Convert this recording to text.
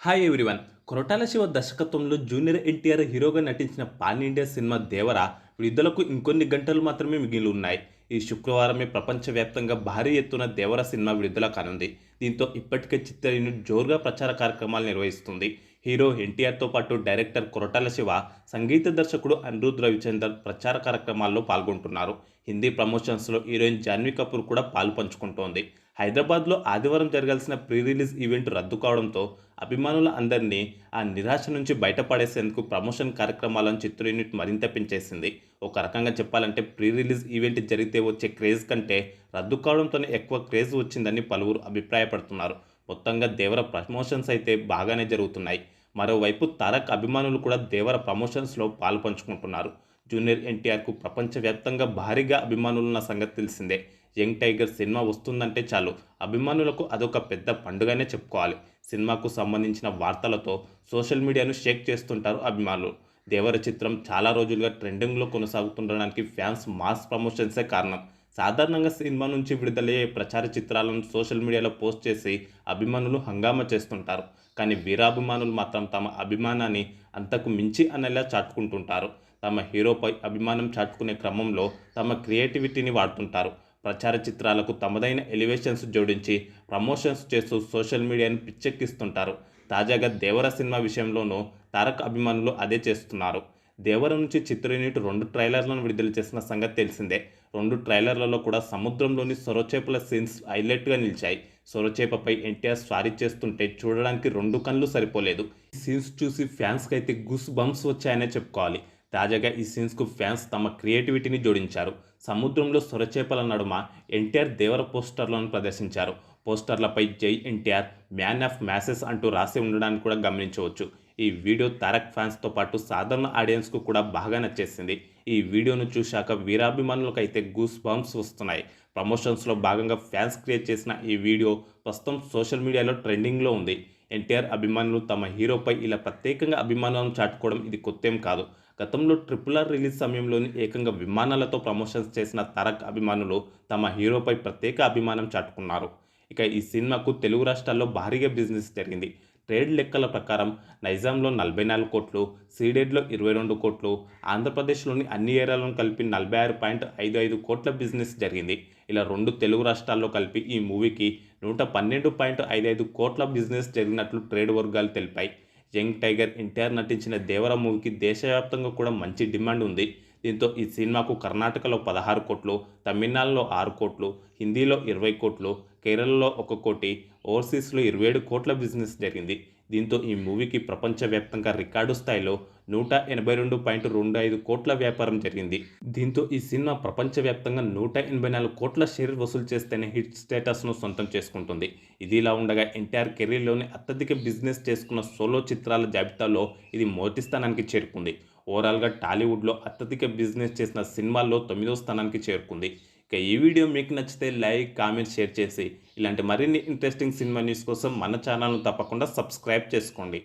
Hi everyone Koratala Shiva దర్శకత్వంలో junior NTR హీరోగా నటించిన పాన్ ఇండియా సినిమా దేవర విడుదలకు ఇంకొన్ని గంటలు మాత్రమే మిగిలి ఉన్నాయి. ఈ శుక్రవారమే ప్రపంచవ్యాప్తంగా భారీ ఎత్తున దేవర సినిమా విడుదల కానుంది. దీంతో ఇప్పటికే చిత్ర యూనిట్ జోరుగా ప్రచార కార్యక్రమాలు నిర్వహిస్తుంది. హీరో ఎన్టీఆర్తో పాటు డైరెక్టర్ కొరటాల శివ సంగీత దర్శకుడు అనిరుద్ రవిచందర్ ప్రచార కార్యక్రమాల్లో పాల్గొంటున్నారు. హిందీ ప్రమోషన్స్లో హీరోయిన్ జాన్వీ కపూర్ కూడా పాలు పంచుకుంటోంది. హైదరాబాద్లో ఆదివారం జరగాల్సిన ప్రీ రిలీజ్ ఈవెంట్ రద్దు కావడంతో అభిమానుల అందరినీ ఆ నిరాశ నుంచి బయటపడేసేందుకు ప్రమోషన్ కార్యక్రమాలను చిత్ర యూనిట్ మరింత పెంచేసింది. ఒక రకంగా చెప్పాలంటే ప్రీ రిలీజ్ ఈవెంట్ జరిగితే వచ్చే క్రేజ్ కంటే రద్దు కావడంతోనే ఎక్కువ క్రేజ్ వచ్చిందని పలువురు అభిప్రాయపడుతున్నారు. మొత్తంగా దేవర ప్రమోషన్స్ అయితే బాగానే జరుగుతున్నాయి. మరోవైపు తారక్ అభిమానులు కూడా దేవర ప్రమోషన్స్లో పాల్పంచుకుంటున్నారు. జూనియర్ ఎన్టీఆర్కు ప్రపంచవ్యాప్తంగా భారీగా అభిమానులున్న సంగతి తెలిసిందే. యంగ్ టైగర్ సినిమా వస్తుందంటే చాలు. అభిమానులకు అదొక పెద్ద పండుగనే చెప్పుకోవాలి. సినిమాకు సంబంధించిన వార్తలతో సోషల్ మీడియాను షేక్ చేస్తుంటారు అభిమానులు. దేవర చిత్రం చాలా రోజులుగా ట్రెండింగ్లో కొనసాగుతుండడానికి ఫ్యాన్స్ మాస్ ప్రమోషన్సే కారణం. సాధారణంగా సినిమా నుంచి విడుదలయ్యే ప్రచార చిత్రాలను సోషల్ మీడియాలో పోస్ట్ చేసి అభిమానులు హంగామా చేస్తుంటారు. కానీ వీరాభిమానులు మాత్రం తమ అభిమానాన్ని అంతకు మించి అనేలా చాటుకుంటుంటారు. తమ హీరోపై అభిమానం చాటుకునే క్రమంలో తమ క్రియేటివిటీని వాడుతుంటారు. ప్రచార చిత్రాలకు తమదైన ఎలివేషన్స్ జోడించి ప్రమోషన్స్ చేస్తూ సోషల్ మీడియాను పిచ్చెక్కిస్తుంటారు. తాజాగా దేవర సినిమా విషయంలోనూ తారక్ అభిమానులు అదే చేస్తున్నారు. దేవర నుంచి చిత్ర యూనిట్ రెండు ట్రైలర్లను విడుదల చేసిన సంగతి తెలిసిందే. రెండు ట్రైలర్లలో కూడా సముద్రంలోని సొరచేపల సీన్స్ హైలైట్గా నిలిచాయి. సొరచేపపై ఎన్టీఆర్ స్వారీ చేస్తుంటే చూడడానికి రెండు కళ్ళు సరిపోలేదు. ఈ సీన్స్ చూసి ఫ్యాన్స్కి అయితే గుస్ బంప్స్ వచ్చాయనే చెప్పుకోవాలి. తాజాగా ఈ సీన్స్కు ఫ్యాన్స్ తమ క్రియేటివిటీని జోడించారు. సముద్రంలో సొరచేపల నడుమ ఎన్టీఆర్ దేవర పోస్టర్లను ప్రదర్శించారు. పోస్టర్లపై జై ఎన్టీఆర్ మ్యాన్ ఆఫ్ మ్యాసెస్ అంటూ రాసి ఉండడానికి కూడా గమనించవచ్చు. ఈ వీడియో తారక్ ఫ్యాన్స్తో పాటు సాధారణ ఆడియన్స్కు కూడా బాగా నచ్చేసింది. ఈ వీడియోను చూశాక వీరాభిమానులకు అయితే గూస్ బాంబ్స్ వస్తున్నాయి. ప్రమోషన్స్లో భాగంగా ఫ్యాన్స్ క్రియేట్ చేసిన ఈ వీడియో ప్రస్తుతం సోషల్ మీడియాలో ట్రెండింగ్లో ఉంది. ఎన్టీఆర్ అభిమానులు తమ హీరోపై ఇలా ప్రత్యేకంగా అభిమానాలను చాటుకోవడం ఇది కొత్తేం కాదు. గతంలో ట్రిపుల్ ఆర్ రిలీజ్ సమయంలోని ఏకంగా విమానాలతో ప్రమోషన్స్ చేసిన తారక్ అభిమానులు తమ హీరోపై ప్రత్యేక అభిమానం చాటుకున్నారు. ఇక ఈ సినిమాకు తెలుగు రాష్ట్రాల్లో భారీగా బిజినెస్ జరిగింది. ట్రేడ్ లెక్కల ప్రకారం నైజాంలో నలభై నాలుగు కోట్లు సీడెడ్లో ఇరవై రెండు కోట్లు ఆంధ్రప్రదేశ్లోని అన్ని ఏరియాలను కలిపి నలభై ఆరు పాయింట్ ఐదు ఐదు కోట్ల బిజినెస్ జరిగింది. ఇలా రెండు తెలుగు రాష్ట్రాల్లో కలిపి ఈ మూవీకి నూట పన్నెండు పాయింట్ ఐదు ఐదు కోట్ల బిజినెస్ జరిగినట్లు ట్రేడ్ వర్గాలు తెలిపాయి. యంగ్ టైగర్ ఎన్టీఆర్ నటించిన దేవర మూవీకి దేశవ్యాప్తంగా కూడా మంచి డిమాండ్ ఉంది. దీంతో ఈ సినిమాకు కర్ణాటకలో పదహారు కోట్లు తమిళనాడులో ఆరు కోట్లు హిందీలో ఇరవై కోట్లు కేరళలో ఒక కోటి ఓవర్సీస్లో ఇరవై ఏడు కోట్ల బిజినెస్ జరిగింది. దీంతో ఈ మూవీకి ప్రపంచవ్యాప్తంగా రికార్డు స్థాయిలో నూట ఎనభై రెండు పాయింట్ రెండు ఐదు కోట్ల వ్యాపారం జరిగింది. దీంతో ఈ సినిమా ప్రపంచవ్యాప్తంగా నూట ఎనభై నాలుగు కోట్ల షేర్ వసూలు చేస్తేనే హిట్ స్టేటస్ను సొంతం చేసుకుంటుంది. ఇది ఇలా ఉండగా ఎన్టీఆర్ కెరీర్లోని అత్యధిక బిజినెస్ చేసుకున్న సోలో చిత్రాల జాబితాలో ఇది మొదటి స్థానానికి చేరుకుంది. ఓవరాల్గా టాలీవుడ్లో అత్యధిక బిజినెస్ చేసిన సినిమాల్లో తొమ్మిదో స్థానానికి చేరుకుంది. ఇక ఈ వీడియో మీకు నచ్చితే లైక్ కామెంట్ షేర్ చేసి ఇలాంటి మరిన్ని ఇంట్రెస్టింగ్ సినిమా న్యూస్ కోసం మన ఛానల్ను తప్పకుండా సబ్స్క్రైబ్ చేసుకోండి.